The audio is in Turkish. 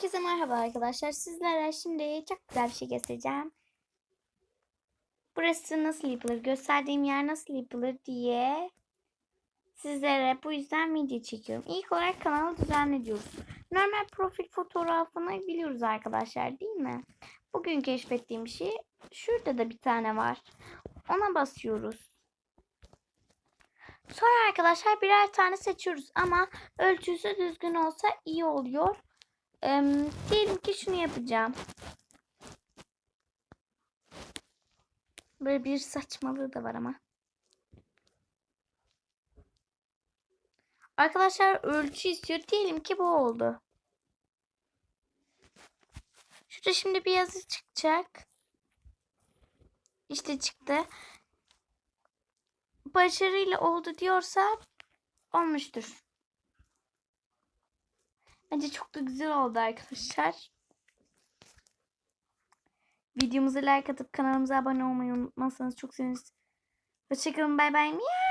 Herkese merhaba arkadaşlar. Sizlere şimdi çok güzel bir şey göstereceğim. Burası nasıl yapılır, gösterdiğim yer nasıl yapılır diye sizlere bu yüzden video çekiyorum. İlk olarak kanalı düzenliyoruz. Normal profil fotoğrafını biliyoruz arkadaşlar değil mi? Bugün keşfettiğim şey şurada da bir tane var. Ona basıyoruz. Sonra arkadaşlar birer tane seçiyoruz ama ölçüsü düzgün olsa iyi oluyor. Diyelim ki şunu yapacağım. Böyle bir saçmalığı da var ama. Arkadaşlar ölçü istiyor. Diyelim ki bu oldu. Şurada şimdi bir yazı çıkacak. İşte çıktı. Başarıyla oldu diyorsa olmuştur. Bence çok da güzel oldu arkadaşlar. Videomuza like atıp kanalımıza abone olmayı unutmazsanız çok seviniriz. Hoşçakalın bay bay. Miau.